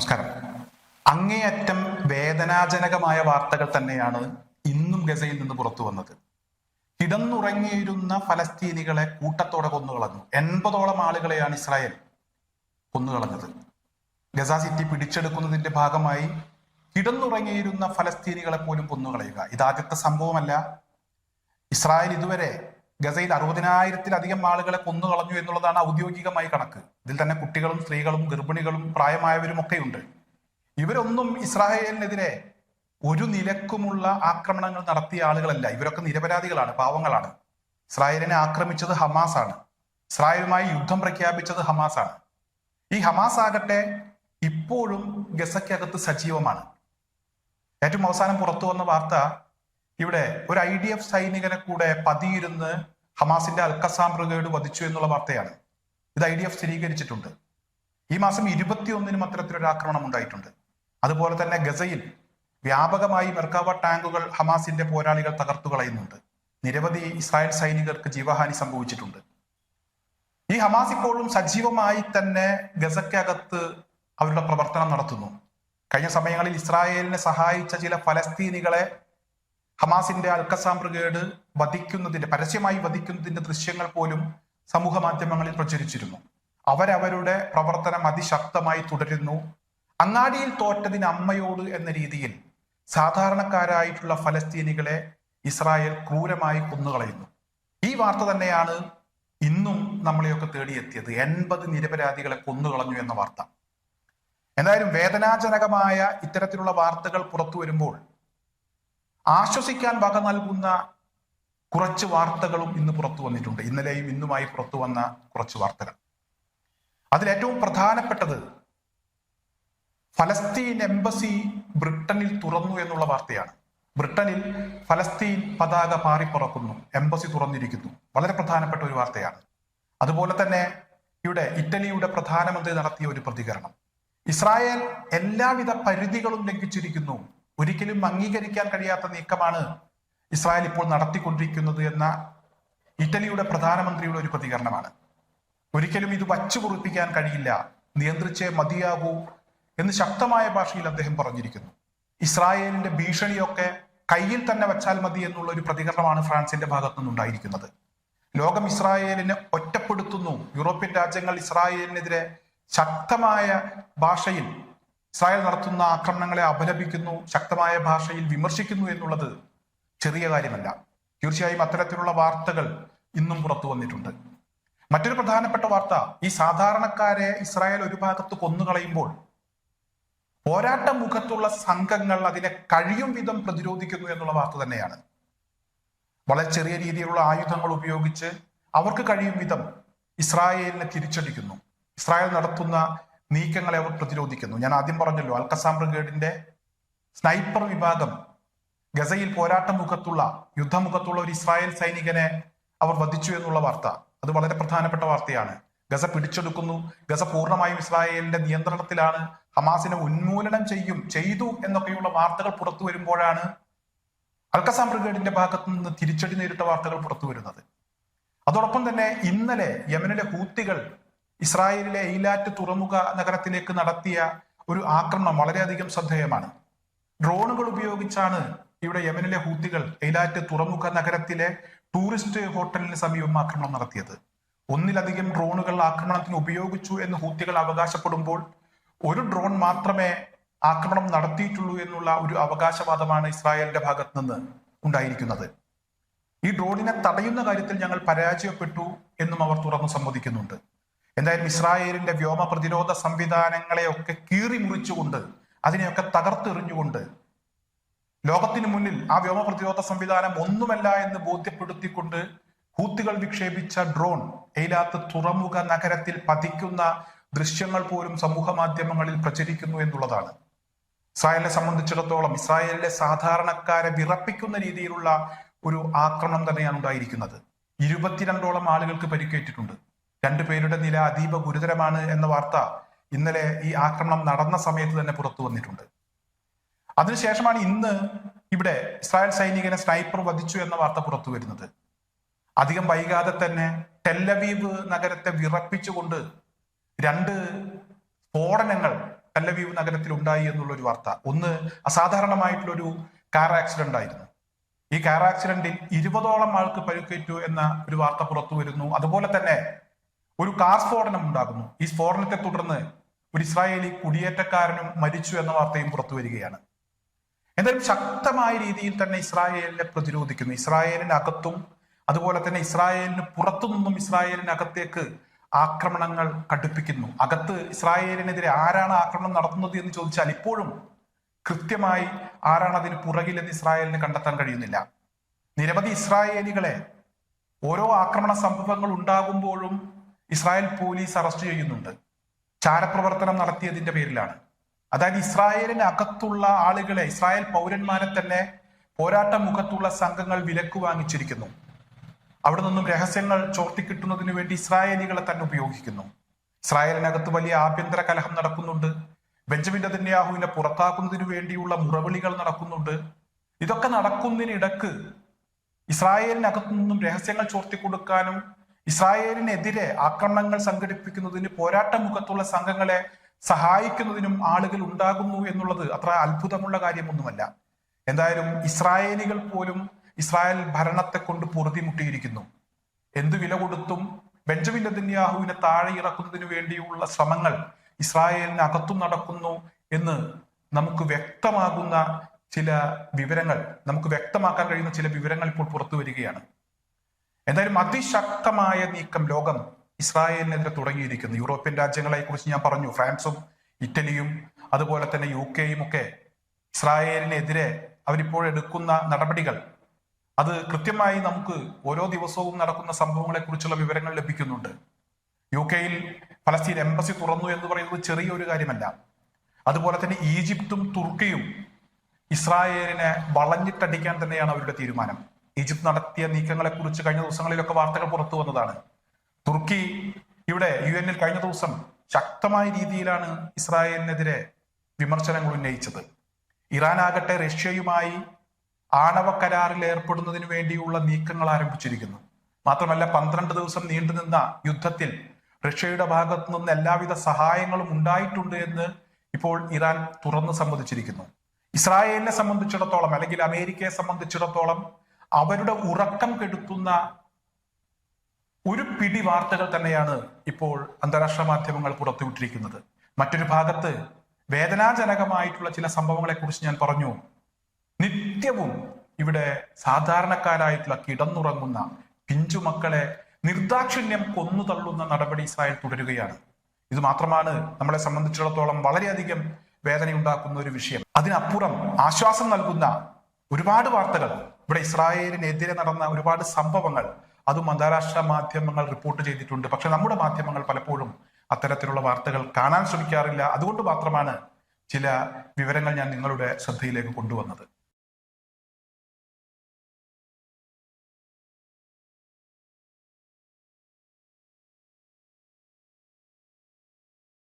നമസ്കാരം. അങ്ങേയറ്റം വേദനാജനകമായ വാർത്തകൾ തന്നെയാണ് ഇന്നും ഗസയിൽ നിന്ന് പുറത്തു വന്നത്. കിടന്നുറങ്ങിയിരുന്ന ഫലസ്തീനികളെ കൂട്ടത്തോടെ കൊന്നുകളഞ്ഞു. എൺപതോളം ആളുകളെയാണ് ഇസ്രായേൽ കൊന്നുകളഞ്ഞത്. ഗസ സിറ്റി പിടിച്ചെടുക്കുന്നതിന്റെ ഭാഗമായി കിടന്നുറങ്ങിയിരുന്ന ഫലസ്തീനികളെ പോലും കൊന്നുകളയുക. ഇതാദ്യത്തെ സംഭവമല്ല. ഇസ്രായേൽ ഇതുവരെ ഗസയിൽ അറുപതിനായിരത്തിലധികം ആളുകളെ കൊന്നു കളഞ്ഞു എന്നുള്ളതാണ് ഔദ്യോഗികമായി കണക്ക്. ഇതിൽ തന്നെ കുട്ടികളും സ്ത്രീകളും ഗർഭിണികളും പ്രായമായവരും ഒക്കെയുണ്ട് ഇവരൊന്നും ഇസ്രായേലിനെതിരെ ഒരു നിലക്കുമുള്ള ആക്രമണങ്ങൾ നടത്തിയ ആളുകളല്ല. ഇവരൊക്കെ നിരപരാധികളാണ് പാവങ്ങളാണ്. ഇസ്രായേലിനെ ആക്രമിച്ചത് ഹമാസ് ആണ് ഇസ്രായേലുമായി യുദ്ധം പ്രഖ്യാപിച്ചത് ഹമാസ് ആണ് ഈ ഹമാസ് ആകട്ടെ ഇപ്പോഴും ഗസയ്ക്കകത്ത് സജീവമാണ്. ഏറ്റവും അവസാനം പുറത്തു വന്ന വാർത്ത ഇവിടെ ഒരു ഐ ഡി എഫ് സൈനികനെ കൂടെ പതിയിരുന്ന് ഹമാസിന്റെ അൽക്കസാം ബ്രിഗേഡ് വധിച്ചു എന്നുള്ള വാർത്തയാണ്. ഇത് ഐ ഡി എഫ് സ്ഥിരീകരിച്ചിട്ടുണ്ട്. ഈ മാസം ഇരുപത്തിയൊന്നിനും അത്തരത്തിലൊരു ആക്രമണം ഉണ്ടായിട്ടുണ്ട്. അതുപോലെ തന്നെ ഗസയിൽ വ്യാപകമായി മെർക്കാവ ടാങ്കുകൾ ഹമാസിന്റെ പോരാളികൾ തകർത്തു കളയുന്നുണ്ട്. നിരവധി ഇസ്രായേൽ സൈനികർക്ക് ജീവഹാനി സംഭവിച്ചിട്ടുണ്ട്. ഈ ഹമാസ് ഇപ്പോഴും സജീവമായി തന്നെ ഗസയ്ക്കകത്ത് അവരുടെ പ്രവർത്തനം നടത്തുന്നു. കഴിഞ്ഞ സമയങ്ങളിൽ ഇസ്രായേലിനെ സഹായിച്ച ചില ഫലസ്തീനികളെ ഹമാസിന്റെ അൽക്കസാം ബ്രിഗേഡ് വധിക്കുന്നതിന്റെ പരസ്യമായി വധിക്കുന്നതിന്റെ ദൃശ്യങ്ങൾ പോലും സമൂഹ മാധ്യമങ്ങളിൽ പ്രചരിച്ചിരുന്നു. അവരവരുടെ പ്രവർത്തനം അതിശക്തമായി തുടരുന്നു. അങ്ങാടിയിൽ തോറ്റതിന് അമ്മയോട് എന്ന രീതിയിൽ സാധാരണക്കാരായിട്ടുള്ള ഫലസ്തീനികളെ ഇസ്രായേൽ ക്രൂരമായി കൊന്നുകളയുന്നു. ഈ വാർത്ത തന്നെയാണ് ഇന്നും നമ്മളെയൊക്കെ തേടിയെത്തിയത്. എൺപത് നിരപരാധികളെ കൊന്നുകളഞ്ഞു എന്ന വാർത്ത. എന്തായാലും വേദനാജനകമായ ഇത്തരത്തിലുള്ള വാർത്തകൾ പുറത്തു വരുമ്പോൾ ആശ്വസിക്കാൻ വക നൽകുന്ന കുറച്ച് വാർത്തകളും ഇന്ന് പുറത്തു വന്നിട്ടുണ്ട്. ഇന്നലെയും ഇന്നുമായി പുറത്തു വന്ന കുറച്ച് വാർത്തകൾ. അതിലേറ്റവും പ്രധാനപ്പെട്ടത് ഫലസ്തീൻ എംബസി ബ്രിട്ടനിൽ തുറന്നു എന്നുള്ള വാർത്തയാണ്. ബ്രിട്ടനിൽ ഫലസ്തീൻ പതാക പാറിപ്പുറക്കുന്നു എംബസി തുറന്നിരിക്കുന്നു. വളരെ പ്രധാനപ്പെട്ട ഒരു വാർത്തയാണ്. അതുപോലെ തന്നെ ഇവിടെ ഇറ്റലിയുടെ പ്രധാനമന്ത്രി നടത്തിയ ഒരു പ്രതികരണം. ഇസ്രായേൽ എല്ലാവിധ പരിധികളും ലംഘിച്ചിരിക്കുന്നു. ഒരിക്കലും അംഗീകരിക്കാൻ കഴിയാത്ത നീക്കമാണ് ഇസ്രായേൽ ഇപ്പോൾ നടത്തിക്കൊണ്ടിരിക്കുന്നത് എന്ന ഇറ്റലിയുടെ പ്രധാനമന്ത്രിയുടെ ഒരു പ്രതികരണമാണ്. ഒരിക്കലും ഇത് വച്ചു കുറിപ്പിക്കാൻ കഴിയില്ല. നിയന്ത്രിച്ചേ മതിയാകൂ എന്ന് ശക്തമായ ഭാഷയിൽ അദ്ദേഹം പറഞ്ഞിരിക്കുന്നു. ഇസ്രായേലിന്റെ ഭീഷണിയൊക്കെ കയ്യിൽ തന്നെ വച്ചാൽ മതി എന്നുള്ള ഒരു പ്രതികരണമാണ് ഫ്രാൻസിന്റെ ഭാഗത്തു നിന്നുണ്ടായിരിക്കുന്നത്. ലോകം ഇസ്രായേലിനെ ഒറ്റപ്പെടുത്തുന്നു. യൂറോപ്യൻ രാജ്യങ്ങൾ ഇസ്രായേലിനെതിരെ ശക്തമായ ഭാഷയിൽ ഇസ്രായേൽ നടത്തുന്ന ആക്രമണങ്ങളെ അപലപിക്കുന്നു ശക്തമായ ഭാഷയിൽ വിമർശിക്കുന്നു എന്നുള്ളത് ചെറിയ കാര്യമല്ല. തീർച്ചയായും അത്തരത്തിലുള്ള വാർത്തകൾ ഇന്നും പുറത്തു വന്നിട്ടുണ്ട്. മറ്റൊരു പ്രധാനപ്പെട്ട വാർത്ത ഈ സാധാരണക്കാരെ ഇസ്രായേൽ ഒരു ഭാഗത്ത് കൊന്നുകളയുമ്പോൾ പോരാട്ട മുഖത്തുള്ള സംഘങ്ങൾ അതിനെ കഴിയും വിധം പ്രതിരോധിക്കുന്നു എന്നുള്ള വാർത്ത തന്നെയാണ്. വളരെ ചെറിയ രീതിയിലുള്ള ആയുധങ്ങൾ ഉപയോഗിച്ച് അവർക്ക് കഴിയും വിധം ഇസ്രായേലിനെ തിരിച്ചടിക്കുന്നു. ഇസ്രായേൽ നടത്തുന്ന നീക്കങ്ങളെ അവർ പ്രതിരോധിക്കുന്നു. ഞാൻ ആദ്യം പറഞ്ഞല്ലോ അൽക്കസാം ബ്രിഗേഡിന്റെ സ്നൈപ്പർ വിഭാഗം ഗസയിൽ പോരാട്ട മുഖത്തുള്ള യുദ്ധമുഖത്തുള്ള ഒരു ഇസ്രായേൽ സൈനികനെ അവർ വധിച്ചു എന്നുള്ള വാർത്ത. അത് വളരെ പ്രധാനപ്പെട്ട വാർത്തയാണ്. ഗസ പിടിച്ചെടുക്കുന്നു. ഗസ പൂർണമായും ഇസ്രായേലിന്റെ നിയന്ത്രണത്തിലാണ്. ഹമാസിനെ ഉന്മൂലനം ചെയ്യും ചെയ്തു എന്നൊക്കെയുള്ള വാർത്തകൾ പുറത്തു വരുമ്പോഴാണ് അൽക്കസാം ബ്രിഗേഡിന്റെ ഭാഗത്തു നിന്ന് തിരിച്ചടി നേരിട്ട വാർത്തകൾ പുറത്തു വരുന്നത്. അതോടൊപ്പം തന്നെ ഇന്നലെ യമനിലെ ഹൂത്തികൾ ഇസ്രായേലിലെ എയിലാറ്റ് തുറമുഖ നഗരത്തിലേക്ക് നടത്തിയ ഒരു ആക്രമണം വളരെയധികം ശ്രദ്ധേയമാണ്. ഡ്രോണുകൾ ഉപയോഗിച്ചാണ് ഇവിടെ യമനിലെ ഹൂത്തികൾ എയിലാറ്റ് തുറമുഖ നഗരത്തിലെ ടൂറിസ്റ്റ് ഹോട്ടലിന് സമീപം ആക്രമണം നടത്തിയത്. ഒന്നിലധികം ഡ്രോണുകൾ ആക്രമണത്തിന് ഉപയോഗിച്ചു എന്ന് ഹൂത്തികൾ അവകാശപ്പെടുമ്പോൾ ഒരു ഡ്രോൺ മാത്രമേ ആക്രമണം നടത്തിയിട്ടുള്ളൂ എന്നുള്ള ഒരു അവകാശവാദമാണ് ഇസ്രായേലിന്റെ ഭാഗത്ത് നിന്ന് ഉണ്ടായിരിക്കുന്നത്. ഈ ഡ്രോണിനെ തടയുന്ന കാര്യത്തിൽ ഞങ്ങൾ പരാജയപ്പെട്ടു എന്നും അവർ തുറന്നു സമ്മതിക്കുന്നുണ്ട്. എന്തായാലും ഇസ്രായേലിന്റെ വ്യോമ പ്രതിരോധ സംവിധാനങ്ങളെയൊക്കെ കീറി മുറിച്ചുകൊണ്ട് അതിനെയൊക്കെ തകർത്തെറിഞ്ഞുകൊണ്ട് ലോകത്തിന് മുന്നിൽ ആ വ്യോമ പ്രതിരോധ സംവിധാനം ഒന്നുമല്ല എന്ന് ബോധ്യപ്പെടുത്തിക്കൊണ്ട് ഹൂത്തികൾ വിക്ഷേപിച്ച ഡ്രോൺ എയിലാത്ത് തുറമുഖ നഗരത്തിൽ പതിക്കുന്ന ദൃശ്യങ്ങൾ പോലും സമൂഹ മാധ്യമങ്ങളിൽ പ്രചരിക്കുന്നു എന്നുള്ളതാണ്. ഇസ്രായേലിനെ സംബന്ധിച്ചിടത്തോളം ഇസ്രായേലിലെ സാധാരണക്കാരെ വിറപ്പിക്കുന്ന രീതിയിലുള്ള ഒരു ആക്രമണം തന്നെയാണ് ഉണ്ടായിരിക്കുന്നത്. ഇരുപത്തിരണ്ടോളം ആളുകൾക്ക് പരിക്കേറ്റിട്ടുണ്ട്. രണ്ടുപേരുടെ നില അതീവ ഗുരുതരമാണ് എന്ന വാർത്ത ഇന്നലെ ഈ ആക്രമണം നടന്ന സമയത്ത് തന്നെ പുറത്തു വന്നിട്ടുണ്ട്. അതിനുശേഷമാണ് ഇന്ന് ഇവിടെ ഇസ്രായേൽ സൈനികനെ സ്നൈപ്പർ വധിച്ചു എന്ന വാർത്ത പുറത്തു വരുന്നത്. അധികം വൈകാതെ തന്നെ ടെല്ലവീവ് നഗരത്തെ വിറപ്പിച്ചുകൊണ്ട് രണ്ട് സ്ഫോടനങ്ങൾ ടെല്ലവീവ് നഗരത്തിൽ ഉണ്ടായി എന്നുള്ളൊരു വാർത്ത. ഒന്ന് അസാധാരണമായിട്ടുള്ളൊരു കാർ ആക്സിഡന്റ് ആയിരുന്നു. ഈ കാർ ആക്സിഡന്റിൽ ഇരുപതോളം ആൾക്ക് പരിക്കേറ്റു എന്ന ഒരു വാർത്ത പുറത്തു വരുന്നു. അതുപോലെ തന്നെ ഒരു കാർ സ്ഫോടനം ഉണ്ടാകുന്നു. ഈ സ്ഫോടനത്തെ തുടർന്ന് ഒരു ഇസ്രായേലി കുടിയേറ്റക്കാരനും മരിച്ചു എന്ന വാർത്തയും പുറത്തു വരികയാണ്. എന്തായാലും ശക്തമായ രീതിയിൽ തന്നെ ഇസ്രായേലിനെ പ്രതിരോധിക്കുന്നു. ഇസ്രായേലിനകത്തും അതുപോലെ തന്നെ ഇസ്രായേലിന് പുറത്തു നിന്നും ഇസ്രായേലിനകത്തേക്ക് ആക്രമണങ്ങൾ കടുപ്പിക്കുന്നു. അകത്ത് ഇസ്രായേലിനെതിരെ ആരാണ് ആക്രമണം നടത്തുന്നത് എന്ന് ചോദിച്ചാൽ ഇപ്പോഴും കൃത്യമായി ആരാണ് അതിന് പുറകിലെന്ന് ഇസ്രായേലിന് കണ്ടെത്താൻ കഴിയുന്നില്ല. നിരവധി ഇസ്രായേലികളെ ഓരോ ആക്രമണ സംഭവങ്ങൾ ഉണ്ടാകുമ്പോഴും ഇസ്രായേൽ പോലീസ് അറസ്റ്റ് ചെയ്യുന്നുണ്ട്. ചാരപ്രവർത്തനം നടത്തിയതിന്റെ പേരിലാണ്. അതായത് ഇസ്രായേലിന് അകത്തുള്ള ആളുകളെ ഇസ്രായേൽ പൗരന്മാരെ തന്നെ പോരാട്ട മുഖത്തുള്ള സംഘങ്ങൾ വിലക്ക് വാങ്ങിച്ചിരിക്കുന്നു. അവിടെ നിന്നും രഹസ്യങ്ങൾ ചോർത്തിക്കിട്ടുന്നതിനു വേണ്ടി ഇസ്രായേലികളെ തന്നെ ഉപയോഗിക്കുന്നു. ഇസ്രായേലിനകത്ത് വലിയ ആഭ്യന്തര കലഹം നടക്കുന്നുണ്ട്. ബെഞ്ചമിൻ നെതന്യാഹുവിനെ പുറത്താക്കുന്നതിന് വേണ്ടിയുള്ള മുറവിളികൾ നടക്കുന്നുണ്ട്. ഇതൊക്കെ നടക്കുന്നതിനിടക്ക് ഇസ്രായേലിനകത്തു നിന്നും രഹസ്യങ്ങൾ ചോർത്തിക്കൊടുക്കാനും ഇസ്രായേലിനെതിരെ ആക്രമണങ്ങൾ സംഘടിപ്പിക്കുന്നതിന് പോരാട്ട മുഖത്തുള്ള സംഘങ്ങളെ സഹായിക്കുന്നതിനും ആളുകൾ ഉണ്ടാകുന്നു എന്നുള്ളത് അത്ര അത്ഭുതമുള്ള കാര്യമൊന്നുമല്ല. എന്തായാലും ഇസ്രായേലികൾ പോലും ഇസ്രായേൽ ഭരണത്തെ കൊണ്ട് പൊറുതിമുട്ടിയിരിക്കുന്നു. എന്ത് വില കൊടുത്തും ബെഞ്ചമിൻ നെതന്യാഹുവിനെ താഴെ ഇറക്കുന്നതിന് വേണ്ടിയുള്ള ശ്രമങ്ങൾ ഇസ്രായേലിന് അകത്തും നടക്കുന്നു എന്ന് നമുക്ക് വ്യക്തമാകുന്ന ചില വിവരങ്ങൾ നമുക്ക് വ്യക്തമാക്കാൻ കഴിയുന്ന ചില വിവരങ്ങൾ ഇപ്പോൾ പുറത്തു വരികയാണ്. എന്തായാലും അതിശക്തമായ നീക്കം ലോകം ഇസ്രായേലിനെതിരെ തുടങ്ങിയിരിക്കുന്നു. യൂറോപ്യൻ രാജ്യങ്ങളെ കുറിച്ച് ഞാൻ പറഞ്ഞു. ഫ്രാൻസും ഇറ്റലിയും അതുപോലെ തന്നെ യു കെയും ഒക്കെ ഇസ്രായേലിനെതിരെ അവരിപ്പോൾ എടുക്കുന്ന നടപടികൾ. അത് കൃത്യമായി നമുക്ക് ഓരോ ദിവസവും നടക്കുന്ന സംഭവങ്ങളെ കുറിച്ചുള്ള വിവരങ്ങൾ ലഭിക്കുന്നുണ്ട്. യു കെയിൽ ഫലസ്തീൻ എംബസി തുറന്നു എന്ന് പറയുന്നത് ചെറിയൊരു കാര്യമല്ല. അതുപോലെ തന്നെ ഈജിപ്തും തുർക്കിയും ഇസ്രായേലിനെ വളഞ്ഞിട്ടടിക്കാൻ തന്നെയാണ് അവരുടെ തീരുമാനം. ഈജിപ്ത് നടത്തിയ നീക്കങ്ങളെ കുറിച്ച് കഴിഞ്ഞ ദിവസങ്ങളിലൊക്കെ വാർത്തകൾ പുറത്തു വന്നതാണ്. തുർക്കി ഇവിടെ യു എന്നിൽ കഴിഞ്ഞ ദിവസം ശക്തമായ രീതിയിലാണ് ഇസ്രായേലിനെതിരെ വിമർശനങ്ങൾ ഉന്നയിച്ചത്. ഇറാൻ ആകട്ടെ റഷ്യയുമായി ആണവ കരാറിൽ ഏർപ്പെടുന്നതിന് വേണ്ടിയുള്ള നീക്കങ്ങൾ ആരംഭിച്ചിരിക്കുന്നു. മാത്രമല്ല പന്ത്രണ്ട് ദിവസം നീണ്ടുനിന്ന യുദ്ധത്തിൽ റഷ്യയുടെ ഭാഗത്തു നിന്ന് എല്ലാവിധ സഹായങ്ങളും ഉണ്ടായിട്ടുണ്ട് എന്ന് ഇപ്പോൾ ഇറാൻ തുറന്ന് സമ്മതിച്ചിരിക്കുന്നു. ഇസ്രായേലിനെ സംബന്ധിച്ചിടത്തോളം അല്ലെങ്കിൽ അമേരിക്കയെ സംബന്ധിച്ചിടത്തോളം അവരുടെ ഉറക്കം കെടുത്തുന്ന ഒരു പിടി വാർത്തകൾ തന്നെയാണ് ഇപ്പോൾ അന്താരാഷ്ട്ര മാധ്യമങ്ങൾ പുറത്തുവിട്ടിരിക്കുന്നത്. മറ്റൊരു ഭാഗത്ത് വേദനാജനകമായിട്ടുള്ള ചില സംഭവങ്ങളെ കുറിച്ച് ഞാൻ പറഞ്ഞു. നിത്യവും ഇവിടെ സാധാരണക്കാരായിട്ടുള്ള കിടന്നുറങ്ങുന്ന പിഞ്ചുമക്കളെ നിർദാക്ഷിണ്യം കൊന്നു തള്ളുന്ന നടപടി ഇസ്രായേൽ തുടരുകയാണ്. ഇത് മാത്രമാണ് നമ്മളെ സംബന്ധിച്ചിടത്തോളം വളരെയധികം വേദനയുണ്ടാക്കുന്ന ഒരു വിഷയം. അതിനപ്പുറം ആശ്വാസം നൽകുന്ന ഒരുപാട് വാർത്തകൾ ഇവിടെ ഇസ്രായേലിനെതിരെ നടന്ന ഒരുപാട് സംഭവങ്ങൾ. അതും അന്താരാഷ്ട്ര മാധ്യമങ്ങൾ റിപ്പോർട്ട് ചെയ്തിട്ടുണ്ട്. പക്ഷെ നമ്മുടെ മാധ്യമങ്ങൾ പലപ്പോഴും അത്തരത്തിലുള്ള വാർത്തകൾ കാണാൻ ശ്രമിക്കാറില്ല. അതുകൊണ്ട് മാത്രമാണ് ചില വിവരങ്ങൾ ഞാൻ നിങ്ങളുടെ ശ്രദ്ധയിലേക്ക് കൊണ്ടുവന്നത്.